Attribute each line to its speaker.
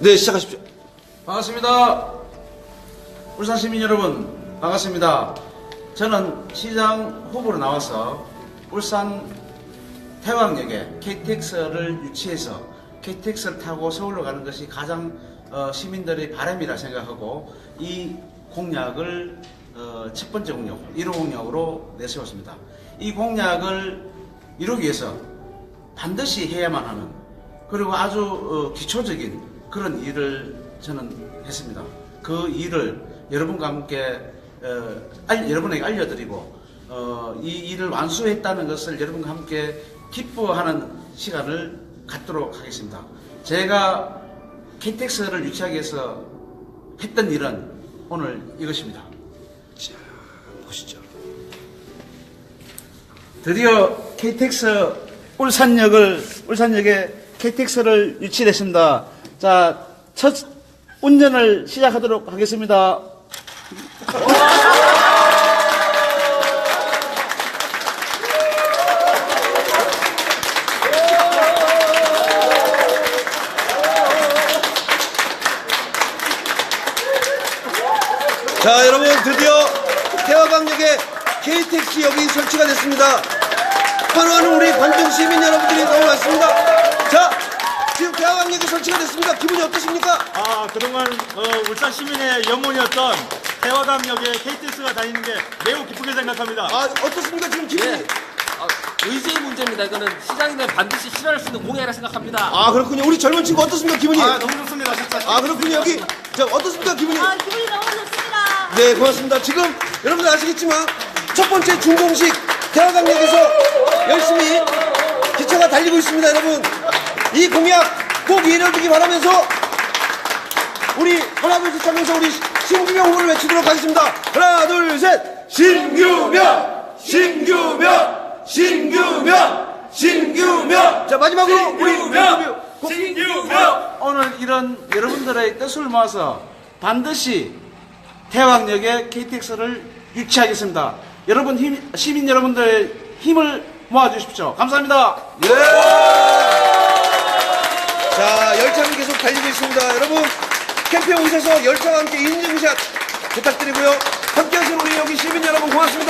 Speaker 1: 네, 시작하십시오.
Speaker 2: 반갑습니다. 울산 시민 여러분, 반갑습니다. 저는 시장 후보로 나와서 울산 태왕역에 KTX를 유치해서 KTX를 타고 서울로 가는 것이 가장 어, 시민들의 바람이라 생각하고 이 공약을 어, 첫 번째 공약, 1호 공약으로 내세웠습니다. 이 공약을 이루기 위해서 반드시 해야만 하는 그리고 아주 어, 기초적인 그런 일을 저는 했습니다. 그 일을 여러분과 함께 어, 알- 여러분에게 알려드리고 어, 이 일을 완수했다는 것을 여러분과 함께 기뻐하는 시간을 갖도록 하겠습니다. 제가 KTX를 유치하기 위해서 했던 일은 오늘 이것입니다.
Speaker 1: 자, 보시죠.
Speaker 2: 드디어 KTX 울산역을 울산역에 KTX를 유치했습니다. 자, 첫 운전을 시작하도록 하겠습니다.
Speaker 1: 자, 여러분, 드디어 태화강역에 KTX역이 설치가 됐습니다. 환호하는 우리 관중 시민 설치가 됐습니다. 기분이 어떠십니까?
Speaker 3: 아, 그동안 어, 울산 시민의 염원이었던 대화강역에 KTX가 다니는 게 매우 기쁘게 생각합니다.
Speaker 1: 아, 어떻습니까? 지금 기분이?
Speaker 4: 예. 아, 의지의 문제입니다. 이거는 시장이면 반드시 실현할 수 있는 공약이라 생각합니다.
Speaker 1: 아, 그렇군요. 우리 젊은 친구 어떻습니까? 기분이?
Speaker 3: 아, 너무 좋습니다, 진짜.
Speaker 1: 아, 그렇군요. 여기, 자, 어떻습니까? 기분이?
Speaker 5: 아, 기분이 너무 좋습니다.
Speaker 1: 네, 고맙습니다. 지금 여러분들 아시겠지만 첫 번째 준공식 대화강역에서 열심히 기차가 달리고 있습니다, 여러분. 이 공약 꼭 이뤄주기 바라면서 우리 하나 둘 셋 하면서 우리 신규명 후보를 외치도록 하겠습니다. 하나 둘 셋. 신규명, 신규명, 신규명, 신규명. 자 마지막으로 우리
Speaker 3: 신규명!
Speaker 1: 꼭-
Speaker 3: 신규명!
Speaker 2: 오늘 이런 여러분들의 뜻을 모아서 반드시 태왕역에 KTX를 유치하겠습니다. 여러분 힘- 시민 여러분들의 힘을 모아주십시오. 감사합니다.
Speaker 1: 예. 달리고 있습니다. 여러분, 캠프에 오셔서 열차와 함께 인증샷 부탁드리고요. 함께 하신 우리 여기 시민 여러분 고맙습니다.